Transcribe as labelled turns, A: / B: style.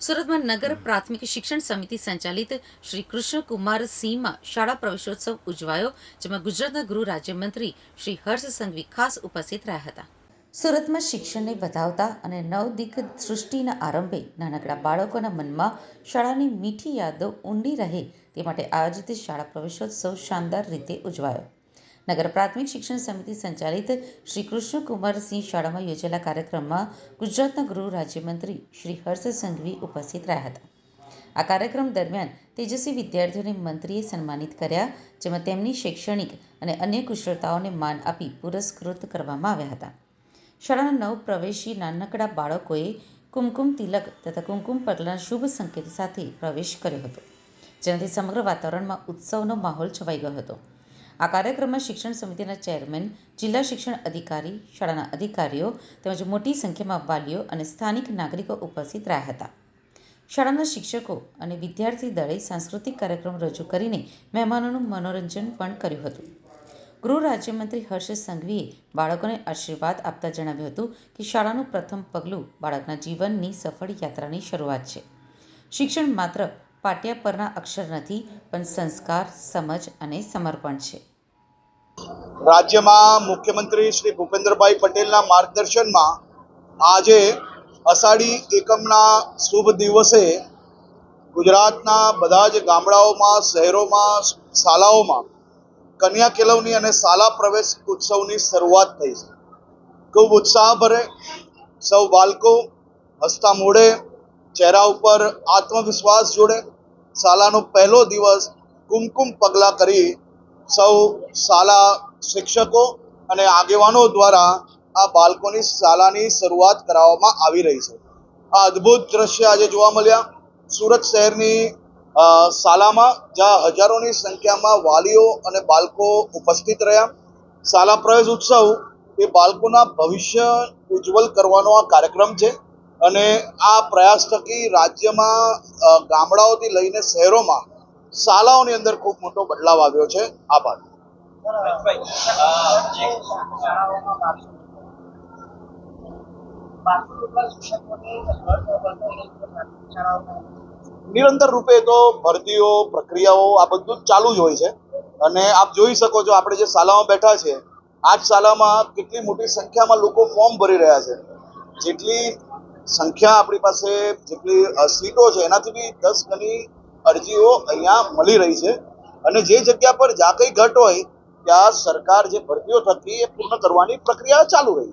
A: સુરતમાં નગર પ્રાથમિક શિક્ષણ સમિતિ સંચાલિત શ્રી કૃષ્ણકુમાર સિંહમાં શાળા પ્રવેશોત્સવ ઉજવાયો, જેમાં ગુજરાતના ગૃહ રાજ્યમંત્રી શ્રી હર્ષ સંઘવી ખાસ ઉપસ્થિત રહ્યા હતા. સુરતમાં શિક્ષણને વધાવતા અને નવદિક સૃષ્ટિના આરંભે નાનકડા બાળકોના મનમાં શાળાની મીઠી યાદો ઊંડી રહે તે માટે આયોજિત શાળા પ્રવેશોત્સવ શાનદાર રીતે ઉજવાયો. નગર પ્રાથમિક શિક્ષણ સમિતિ સંચાલિત શ્રી કૃષ્ણકુમારસિંહ શાળામાં યોજાયેલા કાર્યક્રમમાં ગુજરાતના ગૃહ રાજ્યમંત્રી શ્રી હર્ષ સંઘવી ઉપસ્થિત રહ્યા હતા. આ કાર્યક્રમ દરમિયાન તેજસ્વી વિદ્યાર્થીઓને મંત્રીએ સન્માનિત કર્યા, જેમાં તેમની શૈક્ષણિક અને અન્ય કુશળતાઓને માન આપી પુરસ્કૃત કરવામાં આવ્યા હતા. શાળાના નવ પ્રવેશી નાનકડા બાળકોએ કુમકુમ તિલક તથા કુમકુમ પગલાના શુભ સંકેત સાથે પ્રવેશ કર્યો હતો, જેનાથી સમગ્ર વાતાવરણમાં ઉત્સવનો માહોલ છવાઈ ગયો હતો. આ કાર્યક્રમમાં શિક્ષણ સમિતિના ચેરમેન, જિલ્લા શિક્ષણ અધિકારી, શાળાના અધિકારીઓ તેમજ મોટી સંખ્યામાં વાલીઓ અને સ્થાનિક નાગરિકો ઉપસ્થિત રહ્યા હતા. શાળાના શિક્ષકો અને વિદ્યાર્થી દળે સાંસ્કૃતિક કાર્યક્રમ રજૂ કરીને મહેમાનોનું મનોરંજન પણ કર્યું હતું. ગૃહ રાજ્યમંત્રી હર્ષ સંઘવીએ બાળકોને આશીર્વાદ આપતા જણાવ્યું હતું કે શાળાનું પ્રથમ પગલું બાળકના જીવનની સફળ યાત્રાની શરૂઆત છે. શિક્ષણ માત્ર પાટિયા પરના અક્ષર નથી, પણ સંસ્કાર, સમજ અને સમર્પણ છે.
B: રાજ્યમાં મુખ્યમંત્રી શ્રી ભૂપેન્દ્રભાઈ પટેલના માર્ગદર્શનમાં આજે અષાઢી એકમના શુભ દિવસે ગુજરાતના બધા જ ગામડાઓમાં, શહેરોમાં શાલાઓમાં કન્યા કેળવણી અને શાલા પ્રવેશ ઉત્સવની શરૂઆત થઈ છે. ખૂબ ઉત્સાહભરે સૌ બાળકો હસતા મોઢે ચહેરા ઉપર આત્મવિશ્વાસ જોડે શાલાનો પહેલો દિવસ કુમકુમ પગલાં કરી સૌ શાળા શિક્ષકો અને આગેવાનો દ્વારા આ બાળકોની શાળાની શરૂઆત કરાવવામાં આવી રહી છે. આ અદ્ભુત દ્રશ્ય આજે જોવા મળ્યા. સુરત શહેરની શાળામાં જ્યાં હજારોની સંખ્યામાં વાલીઓ અને બાળકો ઉપસ્થિત રહ્યા. શાળા પ્રવેશ ઉત્સવ એ બાળકોના ભવિષ્ય ઉજ્જવલ કરવાનો આ કાર્યક્રમ છે અને આ પ્રયાસ થકી રાજ્યમાં ગામડાઓથી લઈને શહેરોમાં શાળાઓની અંદર ખૂબ મોટો બદલાવ આવ્યો છે. આભાર. નિરંતર રૂપે તો ભરતીઓ, પ્રક્રિયાઓ આ બધું જ ચાલુ જ હોય છે. અને આપ જોઈ શકો છો આપણે જે શાળામાં બેઠા છે આ જ શાળામાં કેટલી મોટી સંખ્યામાં લોકો ફોર્મ ભરી રહ્યા છે. જેટલી સંખ્યા આપણી પાસે, જેટલી સીટો છે, એનાથી બી દસ ગણી અરજીઓ અહીંયા મળી રહી છે. અને જે જગ્યા પર જા કંઈ ઘટ હોય, ત્યાં સરકાર જે ભરતીઓ થકી એ પૂર્ણ કરવાની પ્રક્રિયા ચાલુ રહી છે.